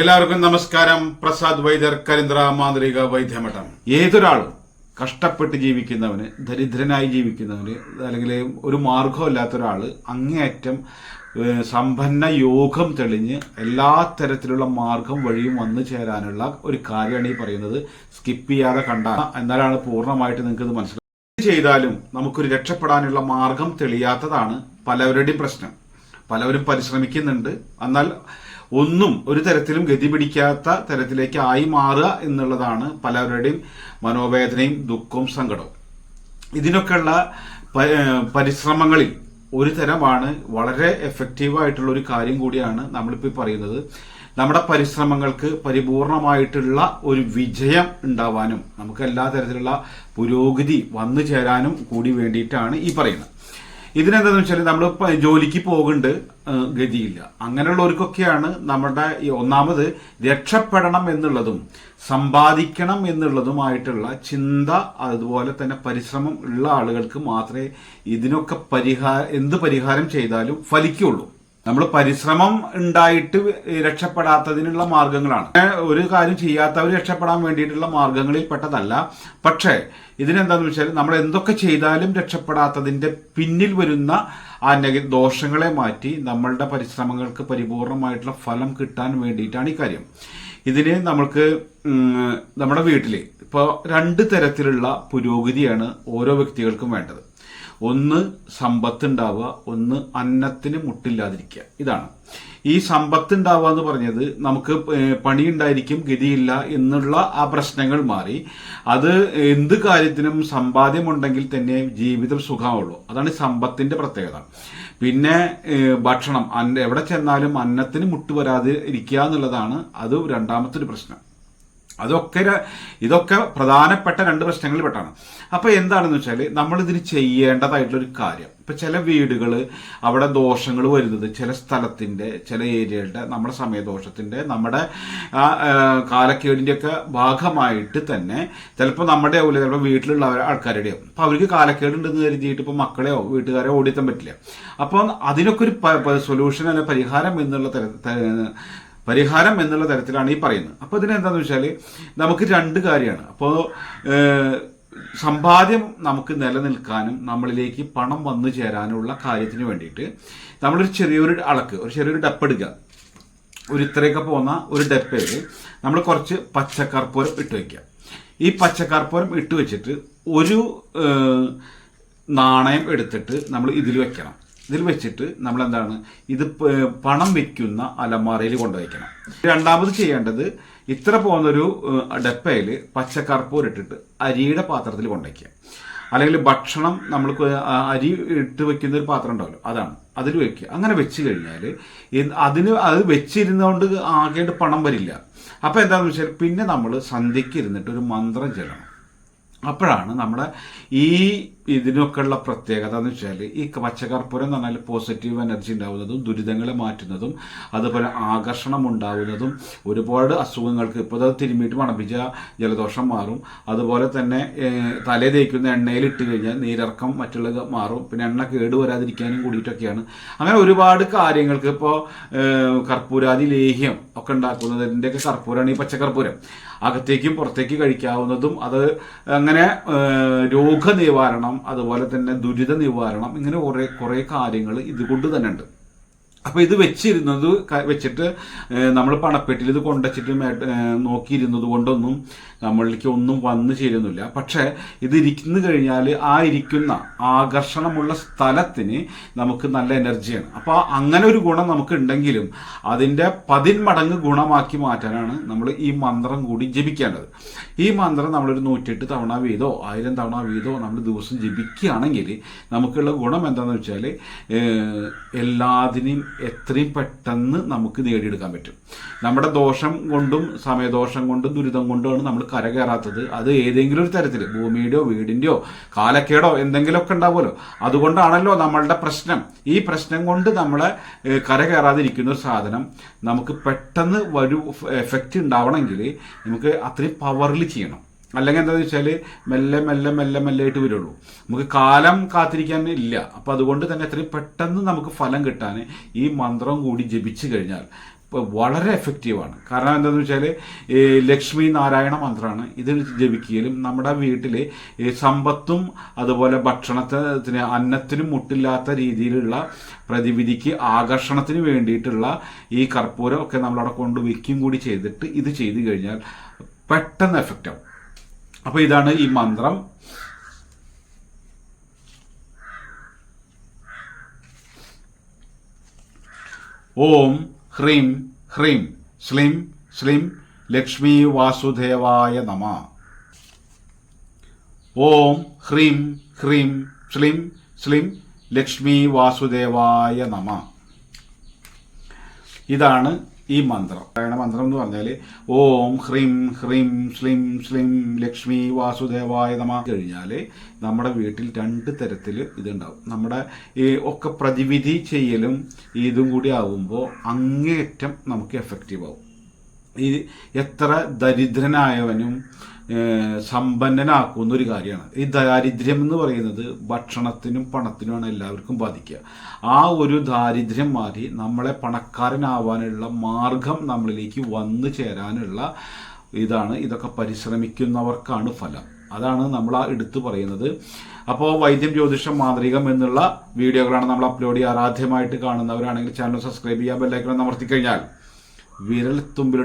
എല്ലാവർക്കും നമസ്കാരം. പ്രസാദ് വൈദ്യർ കരിന്ദ്ര മാന്ത്രിക വൈദ്യമഠം. ഏതൊരാളും കഷ്ടപ്പെട്ട് ജീവിക്കുന്നവന് ദരിദ്രനായി ജീവിക്കുന്നവന് അല്ലെങ്കിൽ ഒരു മാർഗമില്ലാത്ത ഒരാൾ അങ്ങേയറ്റം സമ്പന്ന യോഗം തെളിഞ്ഞ് എല്ലാ തരത്തിലുള്ള മാർഗം വഴിയും വന്നു ചേരാനുള്ള ഒരു കാര്യമാണ് ഈ പറയുന്നത്. സ്കിപ്പ് ചെയ്യാതെ കണ്ടാൽ എന്നാലാണ് പൂർണമായിട്ട് നിങ്ങൾക്ക് ഇത് മനസ്സിലാക്കുക ചെയ്താലും നമുക്കൊരു രക്ഷപ്പെടാനുള്ള മാർഗം തെളിയാത്തതാണ് പലവരുടെയും പ്രശ്നം. പലവരും പരിശ്രമിക്കുന്നുണ്ട്. എന്നാൽ ഒന്നും ഒരു തരത്തിലും ഗതി പിടിക്കാത്ത തരത്തിലേക്ക് ആയി മാറുക എന്നുള്ളതാണ് പലരുടെയും മനോവേദനയും ദുഃഖവും സങ്കടവും. ഇതിനൊക്കെയുള്ള പരിശ്രമങ്ങളിൽ ഒരു തരമാണ് വളരെ എഫക്റ്റീവ് ആയിട്ടുള്ള ഒരു കാര്യം കൂടിയാണ് നമ്മളിപ്പോൾ പറയുന്നത്. നമ്മുടെ പരിശ്രമങ്ങൾക്ക് പരിപൂർണമായിട്ടുള്ള ഒരു വിജയം ഉണ്ടാവാനും നമുക്ക് എല്ലാ തരത്തിലുള്ള പുരോഗതി വന്നു ചേരാനും കൂടി വേണ്ടിയിട്ടാണ് ഈ പറയുന്നത്. ഇതിനെന്താണെന്ന് വെച്ചാൽ നമ്മൾ ജോലിക്ക് പോകുന്നുണ്ട്. ഗതിയില്ല. അങ്ങനെയുള്ളവർക്കൊക്കെയാണ് നമ്മുടെ ഈ ഒന്നാമത് രക്ഷപ്പെടണം എന്നുള്ളതും സമ്പാദിക്കണം എന്നുള്ളതുമായിട്ടുള്ള ചിന്ത അതുപോലെ തന്നെ പരിശ്രമം ഉള്ള ആളുകൾക്ക് മാത്രമേ ഇതിനൊക്കെ പരിഹാര എന്ത് പരിഹാരം ചെയ്താലും ഫലിക്കുള്ളൂ. നമ്മൾ പരിശ്രമം ഉണ്ടായിട്ട് രക്ഷപ്പെടാത്തതിനുള്ള മാർഗങ്ങളാണ്. ഒരു കാര്യം ചെയ്യാത്തവർ രക്ഷപ്പെടാൻ വേണ്ടിയിട്ടുള്ള മാർഗങ്ങളിൽ പെട്ടതല്ല പക്ഷേ ഇതിനെന്താന്ന് വെച്ചാൽ നമ്മൾ എന്തൊക്കെ ചെയ്താലും രക്ഷപ്പെടാത്തതിന്റെ പിന്നിൽ വരുന്ന ആ നെഗ ദോഷങ്ങളെ മാറ്റി നമ്മളുടെ പരിശ്രമങ്ങൾക്ക് പരിപൂർണമായിട്ടുള്ള ഫലം കിട്ടാൻ വേണ്ടിയിട്ടാണ് ഈ കാര്യം. ഇതിന് നമ്മൾക്ക് നമ്മുടെ വീട്ടിൽ ഇപ്പോൾ രണ്ട് തരത്തിലുള്ള പുരോഗതിയാണ് ഓരോ വ്യക്തികൾക്കും വേണ്ടത്. ഒന്ന് സമ്പത്ത് ഉണ്ടാവുക ഒന്ന് അന്നത്തിന് മുട്ടില്ലാതിരിക്കുക. ഇതാണ്. ഈ സമ്പത്ത് ഉണ്ടാവുക എന്ന് പറഞ്ഞത് നമുക്ക് പണി ഉണ്ടായിരിക്കും ഗതിയില്ല എന്നുള്ള ആ പ്രശ്നങ്ങൾ മാറി. അത് എന്ത് കാര്യത്തിനും സമ്പാദ്യമുണ്ടെങ്കിൽ തന്നെ ജീവിതം സുഖമുള്ളൂ അതാണ് സമ്പത്തിന്റെ പ്രത്യേകത. പിന്നെ ഭക്ഷണം. എവിടെ ചെന്നാലും അന്നത്തിന് മുട്ടുവരാതെ ഇരിക്കുക എന്നുള്ളതാണ് അത് രണ്ടാമത്തെ ഒരു പ്രശ്നം. അതൊക്കെ ഇതൊക്കെ പ്രധാനപ്പെട്ട രണ്ട് പ്രശ്നങ്ങളിൽ പെട്ടാണ്. അപ്പൊ എന്താണെന്ന് വെച്ചാൽ നമ്മൾ ഇതിന് ചെയ്യേണ്ടതായിട്ടുള്ള ഒരു കാര്യം. ഇപ്പൊ ചില വീടുകൾ അവിടെ ദോഷങ്ങൾ വരുന്നത് ചില സ്ഥലത്തിന്റെ ചില ഏരിയകളുടെ നമ്മുടെ സമയദോഷത്തിന്റെ നമ്മുടെ ഒക്കെ ഭാഗമായിട്ട് തന്നെ ചിലപ്പോൾ നമ്മുടെ ആവില്ല ചിലപ്പോൾ വീട്ടിലുള്ള ആൾക്കാരുടെയോ അപ്പോൾ അവർക്ക് കാലക്കേടുണ്ടെന്ന് കരുതിയിട്ട് ഇപ്പൊ മക്കളെയോ വീട്ടുകാരെയോ ഓടിയെത്താൻ പറ്റില്ല. അപ്പം അതിനൊക്കെ ഒരു സൊല്യൂഷൻ അല്ലെ പരിഹാരം എന്നുള്ള തര പരിഹാരം എന്നുള്ള തരത്തിലാണ് ഈ പറയുന്നത്. അപ്പോൾ ഇതിനെന്താന്ന് വെച്ചാൽ നമുക്ക് രണ്ട് കാര്യമാണ്. അപ്പോൾ സമ്പാദ്യം നമുക്ക് നിലനിൽക്കാനും നമ്മളിലേക്ക് പണം വന്നു ചേരാനുള്ള കാര്യത്തിന് വേണ്ടിയിട്ട് നമ്മളൊരു ചെറിയൊരു അളക്ക് ഒരു ചെറിയൊരു ഡപ്പെടുക്കുക ഒരു ഇത്രയൊക്കെ പോകുന്ന ഒരു ഡപ്പയിൽ നമ്മൾ കുറച്ച് പച്ചക്കർപ്പൂരം ഇട്ട് വയ്ക്കുക ഈ പച്ചക്കർപ്പൂരം ഇട്ട് വെച്ചിട്ട് ഒരു നാണയം എടുത്തിട്ട് നമ്മൾ ഇതിൽ വെക്കണം. ഇതിൽ വെച്ചിട്ട് നമ്മൾ എന്താണ് ഇത് പണം വെക്കുന്ന അലമാറയിൽ കൊണ്ടുവയ്ക്കണം. രണ്ടാമത് ചെയ്യേണ്ടത് ഇത്ര പോകുന്നൊരു ഡപ്പയിൽ പച്ചക്കർപ്പൂരിട്ടിട്ട് അരിയുടെ പാത്രത്തിൽ കൊണ്ടുവയ്ക്കുക. അല്ലെങ്കിൽ ഭക്ഷണം നമ്മൾക്ക് അരി ഇട്ട് വെക്കുന്ന ഒരു പാത്രം ഉണ്ടാവല്ലോ അതാണ്. അതിൽ വെക്കുക. അങ്ങനെ വെച്ച് കഴിഞ്ഞാൽ അതിന് അത് വെച്ചിരുന്നുകൊണ്ട് ആകേണ്ട പണം വരില്ല. അപ്പോൾ എന്താണെന്ന് വെച്ചാൽ പിന്നെ നമ്മൾ സന്ധ്യയ്ക്ക് ഇരുന്നിട്ട് ഒരു മന്ത്രം ചെല്ലണം. അപ്പോഴാണ് നമ്മുടെ ഈ ഇതിനൊക്കെ ഉള്ള പ്രത്യേകത എന്ന് വെച്ചാൽ ഈ പച്ചക്കർപ്പൂരം എന്ന് പറഞ്ഞാൽ പോസിറ്റീവ് എനർജി ഉണ്ടാവുന്നതും ദുരിതങ്ങളെ മാറ്റുന്നതും അതുപോലെ ആകർഷണം ഉണ്ടാവുന്നതും ഒരുപാട് അസുഖങ്ങൾക്ക് ഇപ്പോൾ അത് തിരുമ്മിയിട്ട് മണപ്പിച്ച ജലദോഷം മാറും. അതുപോലെ തന്നെ തലേ തേക്കുന്ന എണ്ണയിൽ ഇട്ട് കഴിഞ്ഞാൽ നീരിറക്കം മറ്റുള്ളത് മാറും. പിന്നെ എണ്ണ കേട് വരാതിരിക്കാനും കൂടിയിട്ടൊക്കെയാണ്. അങ്ങനെ ഒരുപാട് കാര്യങ്ങൾക്ക് ഇപ്പോൾ കർപ്പൂരാതി ലേഹ്യം ഒക്കെ ഉണ്ടാക്കുന്നതിന്റെയൊക്കെ കർപ്പൂരമാണ് ഈ പച്ചക്കർപ്പൂരം അകത്തേക്കും പുറത്തേക്ക് കഴിക്കാവുന്നതും അത് അങ്ങനെ ഏഹ്, രോഗനിവാരണം അതുപോലെ തന്നെ ദുരിത നിവാരണം ഇങ്ങനെ കുറെ കുറെ കാര്യങ്ങൾ ഇതുകൊണ്ട് തന്നെ ഉണ്ട്. അപ്പൊ ഇത് വെച്ചിരുന്നത് വെച്ചിട്ട് നമ്മൾ പണപ്പെട്ടിൽ ഇത് കൊണ്ടുവച്ചിട്ട് നോക്കിയിരുന്നത് കൊണ്ടൊന്നും നമ്മളിലേക്ക് ഒന്നും വന്നു ചേരുന്നില്ല. പക്ഷെ ഇത് ഇരിക്കുന്നു കഴിഞ്ഞാൽ ആ ഇരിക്കുന്ന ആകർഷണമുള്ള സ്ഥലത്തിന് നമുക്ക് നല്ല എനർജിയാണ്. അപ്പോൾ അങ്ങനെ ഒരു ഗുണം നമുക്ക് ഉണ്ടെങ്കിലും അതിന്റെ പതിന്മടങ്ങ് ഗുണമാക്കി മാറ്റാനാണ് നമ്മൾ ഈ മന്ത്രം കൂടി ജപിക്കേണ്ടത്. ഈ മന്ത്രം നമ്മളൊരു നൂറ്റെട്ട് തവണ വീതോ ആയിരം തവണ വീതോ നമ്മൾ ദിവസം ജപിക്കുകയാണെങ്കിൽ നമുക്കുള്ള ഗുണം എന്താണെന്ന് വെച്ചാൽ എല്ലാത്തിനെയും എത്രയും പെട്ടെന്ന് നമുക്ക് നേടിയെടുക്കാൻ പറ്റും. നമ്മുടെ ദോഷം കൊണ്ടും സമയദോഷം കൊണ്ടും ദുരിതം കൊണ്ടുമാണ് നമ്മൾ കരകയറാത്തത് അത് ഏതെങ്കിലും ഒരു തരത്തിൽ ഭൂമിയുടെയോ വീടിന്റെയോ കാലക്കേടോ എന്തെങ്കിലുമൊക്കെ ഉണ്ടാവുമല്ലോ. അതുകൊണ്ടാണല്ലോ നമ്മളുടെ പ്രശ്നം. ഈ പ്രശ്നം കൊണ്ട് നമ്മളെ കരകയറാതിരിക്കുന്ന ഒരു സാധനം നമുക്ക് പെട്ടെന്ന് ഒരു എഫക്റ്റ് ഉണ്ടാവണമെങ്കിൽ നമുക്ക് അത്രയും പവറിൽ ചെയ്യണം. അല്ലെങ്കിൽ എന്താണെന്ന് വെച്ചാൽ മെല്ലെ മെല്ലെ മെല്ലെ മെല്ലെ ആയിട്ട് വരുള്ളൂ. നമുക്ക് കാലം കാത്തിരിക്കാൻ ഇല്ല. അപ്പം അതുകൊണ്ട് തന്നെ എത്രയും പെട്ടെന്ന് നമുക്ക് ഫലം കിട്ടാൻ ഈ മന്ത്രം കൂടി ജപിച്ചു കഴിഞ്ഞാൽ വളരെ എഫക്റ്റീവാണ് കാരണം എന്താണെന്ന് വെച്ചാൽ ലക്ഷ്മി നാരായണ മന്ത്രമാണ് ഇത് ജപിക്കുകയും നമ്മുടെ വീട്ടിൽ സമ്പത്തും അതുപോലെ ഭക്ഷണത്തിന് അന്നത്തിനും മുട്ടില്ലാത്ത രീതിയിലുള്ള പ്രതിവിധിക്ക് ആകർഷണത്തിന് വേണ്ടിയിട്ടുള്ള ഈ കർപ്പൂരം ഒക്കെ നമ്മളവിടെ കൊണ്ട് വയ്ക്കും കൂടി ചെയ്തിട്ട് ഇത് ചെയ്തു കഴിഞ്ഞാൽ പെട്ടെന്ന് എഫക്റ്റ് ആവും. അപ്പോൾ ഇതാണ് ഈ മന്ത്രം. ഓം ഹ്രീം ഹ്രീം ശ്ലീം ശ്ലീം ലക്ഷ്മി വാസുദേവായ നമ. ഓം ഹ്രീം ഹ്രീം ശ്ലീം ശ്ലീം ലക്ഷ്മി വാസുദേവായ നമ. ഇതാണ് ഈ മന്ത്രം. പറയണ മന്ത്രം എന്ന് പറഞ്ഞാൽ ഓം ഹ്രീം ഹ്രീം ശ്ലീം ശ്ലീം ലക്ഷ്മി വാസുദേവായ നമ. കഴിഞ്ഞാൽ നമ്മുടെ വീട്ടിൽ രണ്ട് തരത്തിൽ ഇതുണ്ടാവും. നമ്മുടെ ഈ ഒക്കെ പ്രതിവിധി ചെയ്യലും ഇതും കൂടി ആവുമ്പോൾ അങ്ങേറ്റം നമുക്ക് എഫക്റ്റീവ് ആവും. ഈ എത്ര ദരിദ്രനായവനും സമ്പന്നനാക്കുന്ന ഒരു കാര്യമാണ്. ഈ ദാരിദ്ര്യം എന്ന് പറയുന്നത് ഭക്ഷണത്തിനും പണത്തിനുമാണ് എല്ലാവർക്കും ബാധിക്കുക. ആ ഒരു ദാരിദ്ര്യം മാറി നമ്മളെ പണക്കാരനാവാനുള്ള മാർഗം നമ്മളിലേക്ക് വന്നു ചേരാനുള്ള ഇതാണ് ഇതൊക്കെ പരിശ്രമിക്കുന്നവർക്കാണ് ഫലം. അതാണ് നമ്മൾ ആ എടുത്തു പറയുന്നത്. അപ്പോൾ വൈദ്യം ജ്യോതിഷം മാന്ത്രികം എന്നുള്ള വീഡിയോകളാണ് നമ്മൾ അപ്ലോഡ് ചെയ്യുക ആരാധ്യമായിട്ട് കാണുന്നവരാണെങ്കിൽ ചാനൽ സബ്സ്ക്രൈബ് ചെയ്യാൻ ബെല്ലൈക്കണം അമർത്തി കഴിഞ്ഞാൽ വിരൽ തുമ്പിൽ